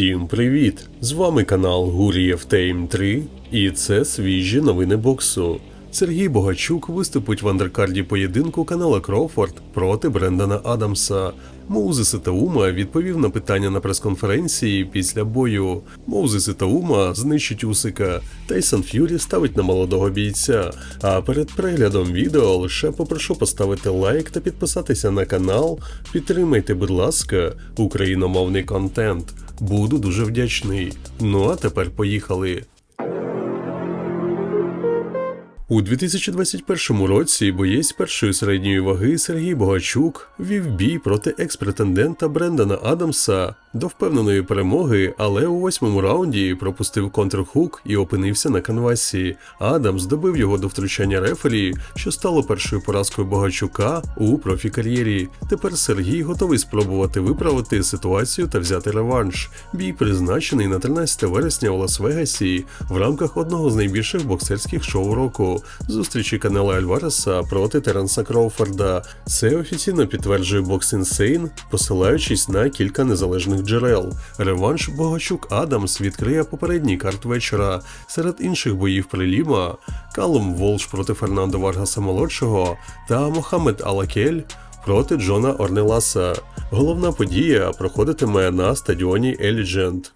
Всім привіт! З вами канал Гурієв Тейм 3 і це свіжі новини боксу. Сергій Богачук виступить в андеркарді поєдинку канала Кроуфорд проти Брендана Адамса. Моузес Ітаума відповів на питання на прес-конференції після бою. Моузес Ітаума знищить Усика. Тайсон Ф'юрі ставить на молодого бійця. А перед переглядом відео лише попрошу поставити лайк та підписатися на канал. Підтримайте, будь ласка, україномовний контент. Буду дуже вдячний. Ну а тепер поїхали. У 2021 році боєць першої середньої ваги Сергій Богачук вів бій проти екс-претендента Брендана Адамса до впевненої перемоги, але у восьмому раунді пропустив контрхук і опинився на канвасі. Адамс добив його до втручання рефері, що стало першою поразкою Богачука у профі-кар'єрі. Тепер Сергій готовий спробувати виправити ситуацію та взяти реванш. Бій призначений на 13 вересня у Лас-Вегасі в рамках одного з найбільших боксерських шоу року зустрічі канала Альвареса проти Теренса Кроуфорда. Це офіційно підтверджує Box Insane, посилаючись на кілька незалежних джерел. Реванш Богачук Адамс відкриє попередній карт вечора. Серед інших боїв приліма Калум Волш проти Фернандо Варгаса молодшого та Мохамед Алакель. Проти Джона Орнеласа. Головна подія проходитиме на стадіоні Еліджент.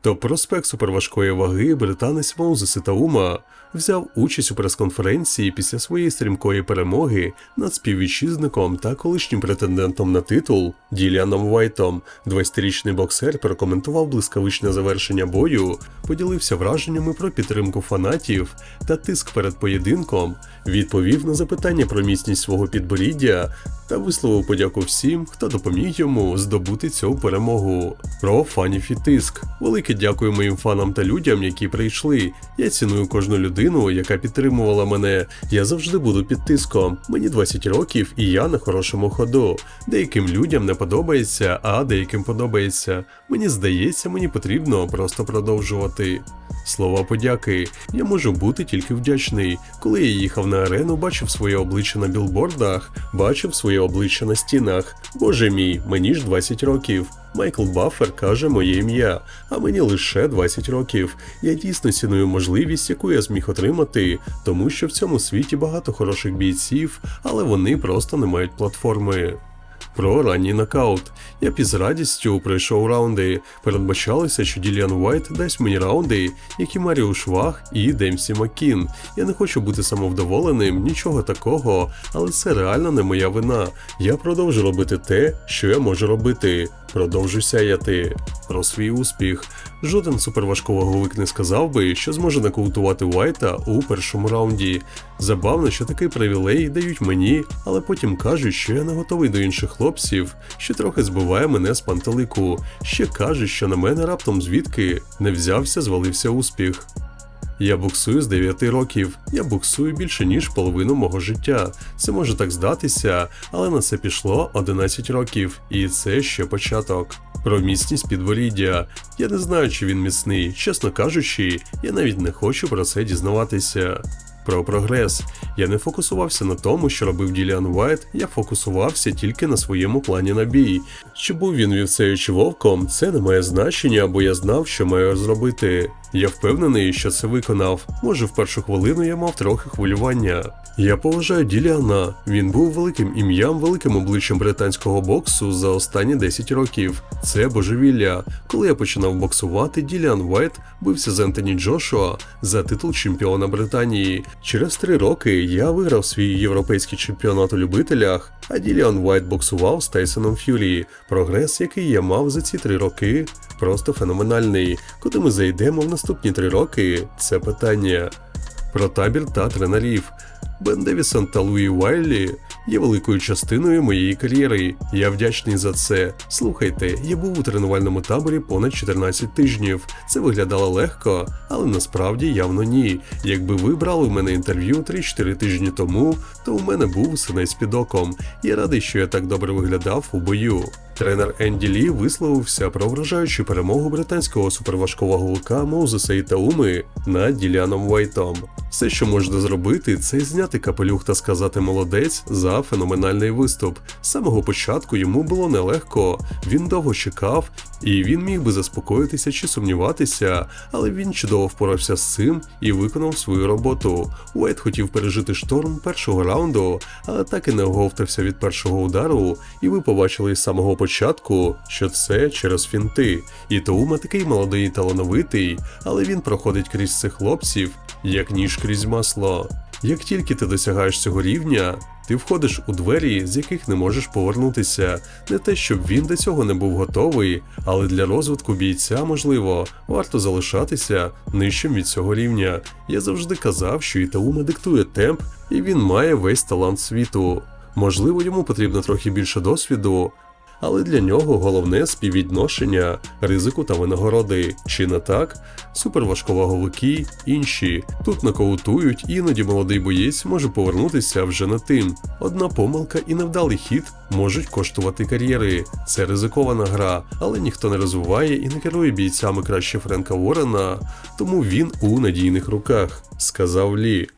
То проспект суперважкої ваги британець Моузес Ітаума взяв участь у прес-конференції після своєї стрімкої перемоги над співвітчизником та колишнім претендентом на титул Діліаном Вайтом. 20-річний боксер прокоментував блискавичне завершення бою, поділився враженнями про підтримку фанатів та тиск перед поєдинком, відповів на запитання про міцність свого підборіддя та висловив подяку всім, хто допоміг йому здобути цю перемогу. Про фанів і тиск. Велике дякую моїм фанам та людям, які прийшли. Я ціную кожну людину, яка підтримувала мене. Я завжди буду під тиском. Мені 20 років і я на хорошому ходу. Деяким людям не подобається, а деяким подобається. Мені здається, мені потрібно просто продовжувати. Слова подяки. Я можу бути тільки вдячний. Коли я їхав на арену, бачив своє обличчя на білбордах, бачив своє обличчя на стінах. Боже мій, мені ж 20 років. Майкл Баффер каже моє ім'я, а мені лише 20 років. Я дійсно ціную можливість, яку я зміг отримати, тому що в цьому світі багато хороших бійців, але вони просто не мають платформи. Про ранній нокаут. Я б із радістю пройшов раунди. Передбачалося, що Діліан Уайт дасть мені раунди, як і Маріо Швах і Демсі Маккін. Я не хочу бути самовдоволеним, нічого такого, але це реально не моя вина. Я продовжу робити те, що я можу робити. Продовжу сяяти про свій успіх. Жоден суперважковаговик не сказав би, що зможе нокаутувати Уайта у першому раунді. Забавно, що такий привілей дають мені, але потім кажуть, що я не готовий до інших хлопців, що трохи збиває мене з пантелику. Ще кажуть, що на мене раптом звідки не взявся, звалився успіх. Я боксую з 9 років. Я боксую більше ніж половину мого життя. Це може так здатися, але на це пішло 11 років, і це ще початок. Про міцність підборіддя. Я не знаю, чи він міцний. Чесно кажучи, я навіть не хочу про це дізнаватися. Про прогрес. Я не фокусувався на тому, що робив Діліан Уайт, я фокусувався тільки на своєму плані на бій. Чи був він вівцею чи вовком, це не має значення, бо я знав, що маю зробити. Я впевнений, що це виконав. Може, в першу хвилину я мав трохи хвилювання. Я поважаю Діліана. Він був великим ім'ям, великим обличчям британського боксу за останні 10 років. Це божевілля. Коли я починав боксувати, Діліан Вайт бився з Ентоні Джошуа за титул чемпіона Британії. Через три роки я виграв свій європейський чемпіонат у любителях, а Діліан Вайт боксував з Тайсоном Ф'юрі. Прогрес, який я мав за ці три роки, просто феноменальний. Куди ми зайдемо в наступні три роки? Це питання. Про табір та тренерів. Бен Девісон та Луї Уайлі є великою частиною моєї кар'єри. Я вдячний за це. Слухайте, я був у тренувальному таборі понад 14 тижнів. Це виглядало легко, але насправді явно ні. Якби ви брали в мене інтерв'ю 3-4 тижні тому, то у мене був синець під оком. Я радий, що я так добре виглядав у бою. Тренер Енді Лі висловився про вражаючу перемогу британського суперважковаговика Моузеса Ітауми над Діляном Вайтом. Все, що можна зробити, це зняти капелюх та сказати молодець за феноменальний виступ. З самого початку йому було нелегко, він довго чекав, і він міг би заспокоїтися чи сумніватися, але він чудово впорався з цим і виконав свою роботу. Уайт хотів пережити шторм першого раунду, але так і не оговтався від першого удару, і ви побачили з самого початку, що це через фінти. І Таума такий молодий і талановитий, але він проходить крізь цих хлопців, як ніж крізь масло. Як тільки ти досягаєш цього рівня, ти входиш у двері, з яких не можеш повернутися. Не те, щоб він до цього не був готовий, але для розвитку бійця, можливо, варто залишатися нижчим від цього рівня. Я завжди казав, що Ітаума диктує темп, і він має весь талант світу. Можливо, йому потрібно трохи більше досвіду, але для нього головне співвідношення ризику та винагороди. Чи не так? Суперважковаговики, інші тут нокаутують, іноді молодий боєць може повернутися вже не тим. Одна помилка і невдалий хід можуть коштувати кар'єри. Це ризикована гра, але ніхто не розвиває і не керує бійцями краще Френка Ворена, тому він у надійних руках, сказав Лі.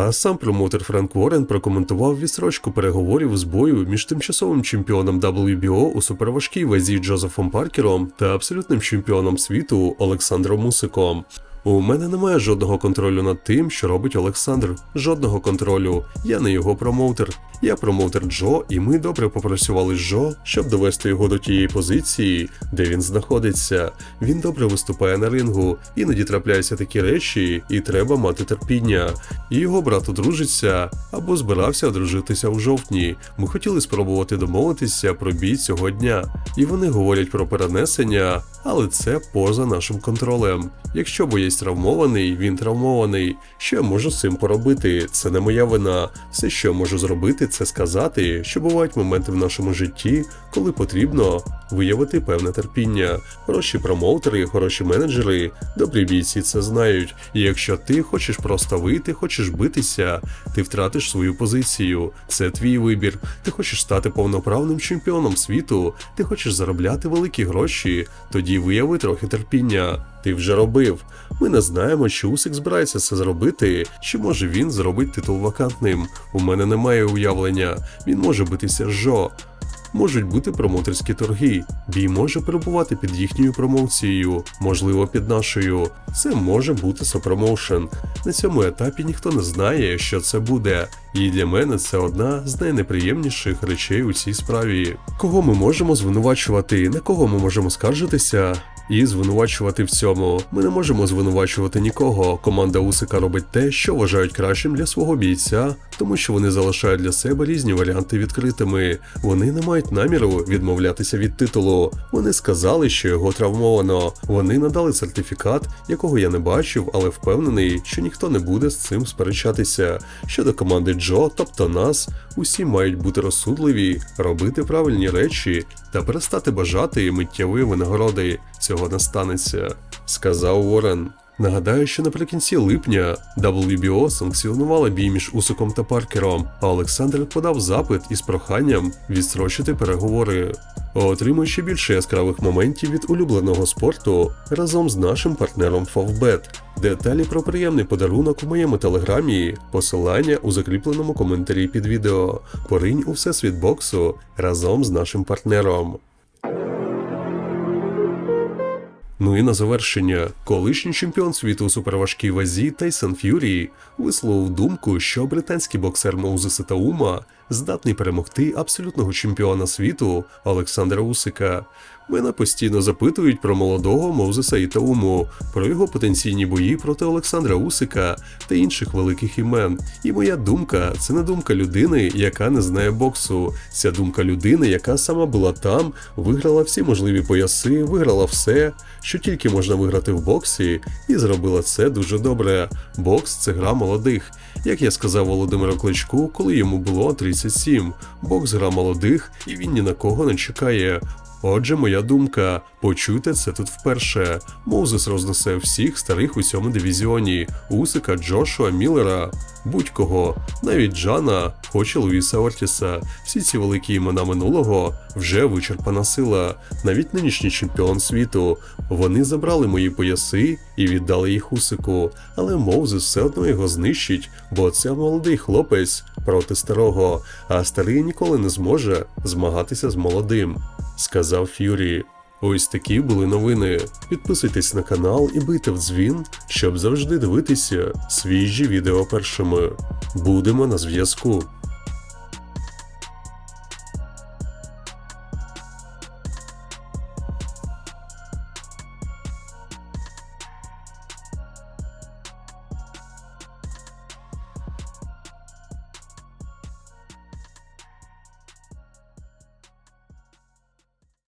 А сам промоутер Френк Уоррен прокоментував відсрочку переговорів з бою між тимчасовим чемпіоном WBO у суперважкій вазі Джозефом Паркером та абсолютним чемпіоном світу Олександром Мусиком. У мене немає жодного контролю над тим, що робить Олександр. Жодного контролю. Я не його промоутер. Я промоутер Джо, і ми добре попрацювали з Джо, щоб довести його до тієї позиції, де він знаходиться. Він добре виступає на рингу, іноді трапляються такі речі, і треба мати терпіння. І його брат одружиться або збирався одружитися у жовтні. Ми хотіли спробувати домовитися про бій цього дня. І вони говорять про перенесення, але це поза нашим контролем. Якщо боєць травмований, він травмований. Що я можу з цим поробити? Це не моя вина. Все, що я можу зробити, це сказати, що бувають моменти в нашому житті, коли потрібно виявити певне терпіння. Хороші промоутери, хороші менеджери, добрі бійці це знають. І якщо ти хочеш просто вийти, хочеш битися, ти втратиш свою позицію. Це твій вибір. Ти хочеш стати повноправним чемпіоном світу, ти хочеш заробляти великі гроші, тоді вияви трохи терпіння. Ти вже робив. Ми не знаємо, чи Усик збирається це зробити, чи може він зробить титул вакантним. У мене немає уявлення. Він може битися Жо. Можуть бути промоутерські торги. Бій може перебувати під їхньою промоцією, можливо, під нашою. Це може бути сопромоушен. На цьому етапі ніхто не знає, що це буде. І для мене це одна з найнеприємніших речей у цій справі. Кого ми можемо звинувачувати, на кого ми можемо скаржитися? І звинувачувати в цьому. Ми не можемо звинувачувати нікого. Команда Усика робить те, що вважають кращим для свого бійця, тому що вони залишають для себе різні варіанти відкритими. Вони не мають наміру відмовлятися від титулу. Вони сказали, що його травмовано. Вони надали сертифікат, якого я не бачив, але впевнений, що ніхто не буде з цим сперечатися. Щодо команди Джо, тобто нас, усі мають бути розсудливі, робити правильні речі та перестати бажати миттєвої винагороди. Цього не станеться, сказав Уоррен. Нагадаю, що наприкінці липня WBO санкціонувала бій між Усиком та Паркером, а Олександр подав запит із проханням відстрочити переговори. Отримуючи більше яскравих моментів від улюбленого спорту разом з нашим партнером Favbet. Деталі про приємний подарунок у моєму телеграмі, посилання у закріпленому коментарі під відео. Поринь у всесвіт боксу разом з нашим партнером. Ну і на завершення, колишній чемпіон світу у суперважкій вазі Тайсон Ф'юрі висловив думку, що британський боксер Моузеса Таума здатний перемогти абсолютного чемпіона світу Олександра Усика. Мене постійно запитують про молодого Моузеса Ітауму, про його потенційні бої проти Олександра Усика та інших великих імен. І моя думка це не думка людини, яка не знає боксу. Ця думка людини, яка сама була там, виграла всі можливі пояси, виграла все, що тільки можна виграти в боксі, і зробила це дуже добре. Бокс це гра молодих. Як я сказав Володимиру Кличку, коли йому було 37. Бокс гра молодих, і він ні на кого не чекає. Отже, моя думка, почуйте це тут вперше. Моузес рознесе всіх старих у цьому дивізіоні: Усика, Джошуа, Міллера, будь-кого, навіть Джана, хоч і Луїса Ортіса. Всі ці великі імена минулого вже вичерпана сила. Навіть нинішній чемпіон світу. Вони забрали мої пояси і віддали їх Усику, але Моузес все одно його знищить, бо це молодий хлопець проти старого, а старий ніколи не зможе змагатися з молодим, сказав Ф'юрі. Ось такі були новини. Підписуйтесь на канал і бийте в дзвін, щоб завжди дивитися свіжі відео першими. Будемо на зв'язку.